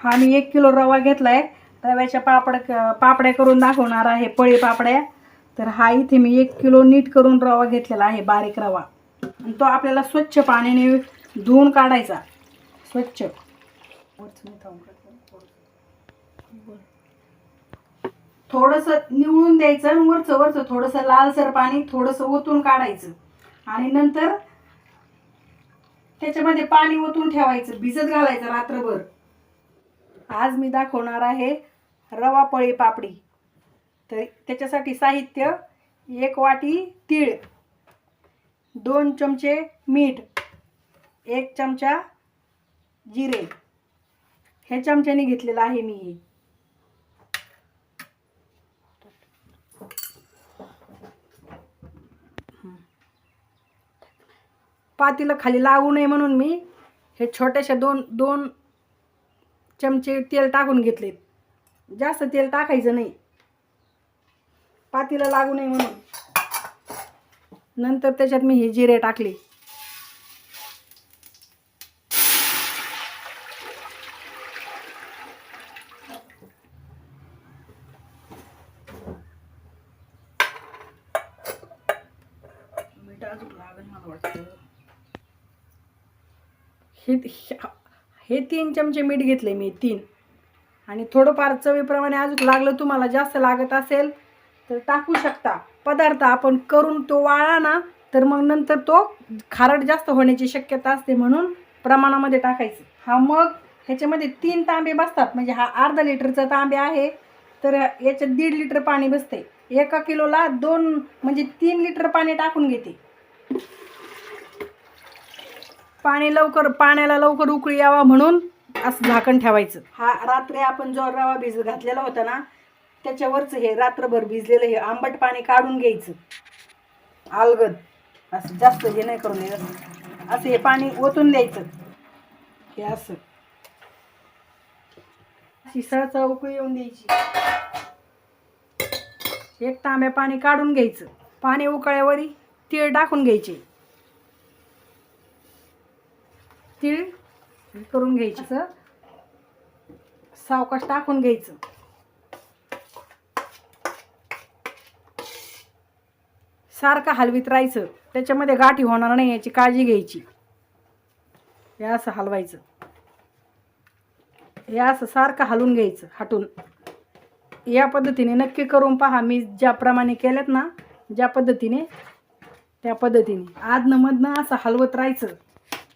हा मी एक किलो रवा घेतलाय. रव्याच्या पापड पापड्या करून दाखवणार आहे पळी पापड्या. तर हा इथे मी एक किलो नीट करून रवा घेतलेला आहे बारीक रवा. आणि तो आपल्याला स्वच्छ पाण्याने धुवून काढायचा. स्वच्छ. थोडंसं निवळून द्यायचं आणि वरचं वरचं थोडंसं लालसर पाणी थोडंसं ओतून काढायचं. आणि नंतर त्याच्यामध्ये पाणी ओतून ठेवायचं भिजत घालायचं रात्रभर. आज मी दाखवणार आहे रवा पळी पापडी. तर त्याच्यासाठी साहित्य एक वाटी तीळ दोन चमचे मीठ एक चमचा जिरे. हे चमच्याने घेतलेलं आहे मी. हे पातीला खाली लागू नये म्हणून मी हे छोट्याशा दोन दोन चमचे तेल टाकून घेतले जास्त तेल टाकायचं नाही. पातीला लागू नये म्हणून. नंतर त्याच्यात मी हे जिरे टाकले. मीठ अजून लागेल मला वाटतं. हे हे तीन चमचे मीठ घेतले मी तीन. आणि थोडंफार चवीप्रमाणे अजून लागलं तुम्हाला जास्त लागत असेल तर टाकू शकता. पदार्थ आपण करून तो वाळा ना तर मग नंतर तो खारट जास्त होण्याची शक्यता असते म्हणून प्रमाणामध्ये टाकायचं. हा मग ह्याच्यामध्ये तीन तांबे बसतात म्हणजे हा अर्धा लिटरचा तांबे आहे तर याच्यात दीड लिटर पाणी बसते एका किलोला दोन म्हणजे तीन लिटर पाणी टाकून घेते. पाणी लवकर पाण्याला लवकर उकळी यावा म्हणून असं झाकण ठेवायचं. हा रात्री आपण जो रवा भिजत घातलेला होता ना त्याच्यावरच हे रात्रभर भिजलेलं हे आंबट पाणी काढून घ्यायचं. आलगद असं जास्त हे नाही करून द्यायचं असं हे पाणी ओतून द्यायचं. हे असं. अशी सळसळ उकळी येऊन द्यायची. एक तांब्या पाणी काढून घ्यायचं. पाणी उकळ्यावरी तीळ टाकून घ्यायचे. तीळ करून घ्यायची. असं? सावकाश टाकून घ्यायचं. सारखं हलवीत राहायचं. त्याच्यामध्ये गाठी होणार नाही याची काळजी घ्यायची. हे असं हलवायचं. हे असं सारखं हलवून घ्यायचं हटून या पद्धतीने नक्की करून पहा. मी ज्याप्रमाणे केल्यात ना ज्या पद्धतीने त्या पद्धतीने. आदनं मधनं असं हलवत राहायचं.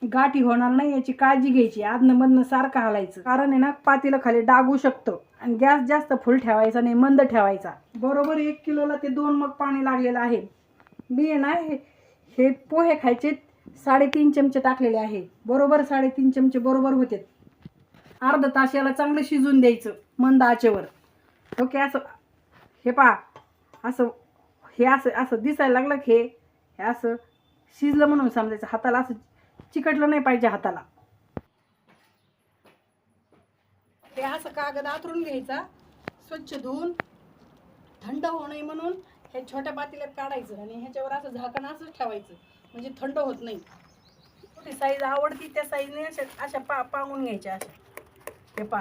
गाठी होणार नाही याची काळजी घ्यायची. आदनं मधनं सारखं हलायचं. कारण आहे ना पातीला खाली डागू शकतं. आणि गॅस जास्त फुल ठेवायचा नाही मंद ठेवायचा. बरोबर एक किलोला ते दोन मग पाणी लागलेलं आहे. मी आहे ना हे हे पोहे खायचे साडेतीन चमचे टाकलेले आहे. बरोबर साडेतीन चमचे बरोबर होते. अर्धा तास याला चांगलं शिजून द्यायचं मंद आचेवर. ओके असं हे पहा. असं हे असं असं दिसायला लागलं हे हे असं शिजलं म्हणून समजायचं. हाताला असं चिकटलं नाही पाहिजे हाताला. ते असं कागद आतरून घ्यायचा. स्वच्छ धुवून थंड होऊ नये म्हणून हे छोट्या पातेल्यात काढायचं आणि ह्याच्यावर असं झाकण असंच ठेवायचं. म्हणजे थंड होत नाही. कुठे साईज आवडती त्या साईजने अशा अशा पा पांगून घ्यायच्या अशा. हे पा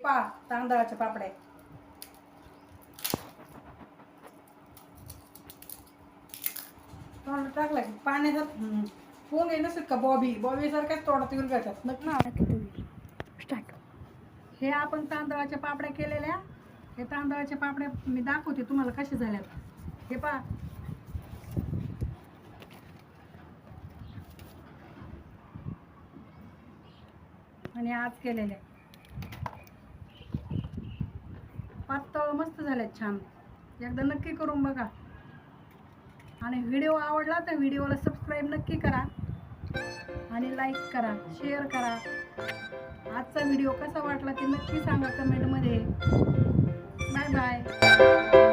पा तांदळाच्या पापड्या तोंड टाकला की पाण्याचा पोंग आहे नसेल का बॉबी. बॉबी सारख्याच तोंडात विरघळतात नक्की. ना स्टार्ट. हे आपण तांदळाच्या पापड्या केलेल्या. हे तांदळाच्या पापड्या मी दाखवते तुम्हाला कशा झाल्यात. हे पा आणि आज केलेले. पातळ मस्त झाल्यात छान. एकदा नक्की करून बघा. आणि व्हिडिओ आवडला तर व्हिडिओला सबस्क्राईब नक्की करा. आणि लाईक करा शेअर करा. आजचा व्हिडिओ कसा वाटला ते नक्की सांगा कमेंटमध्ये. Bye bye.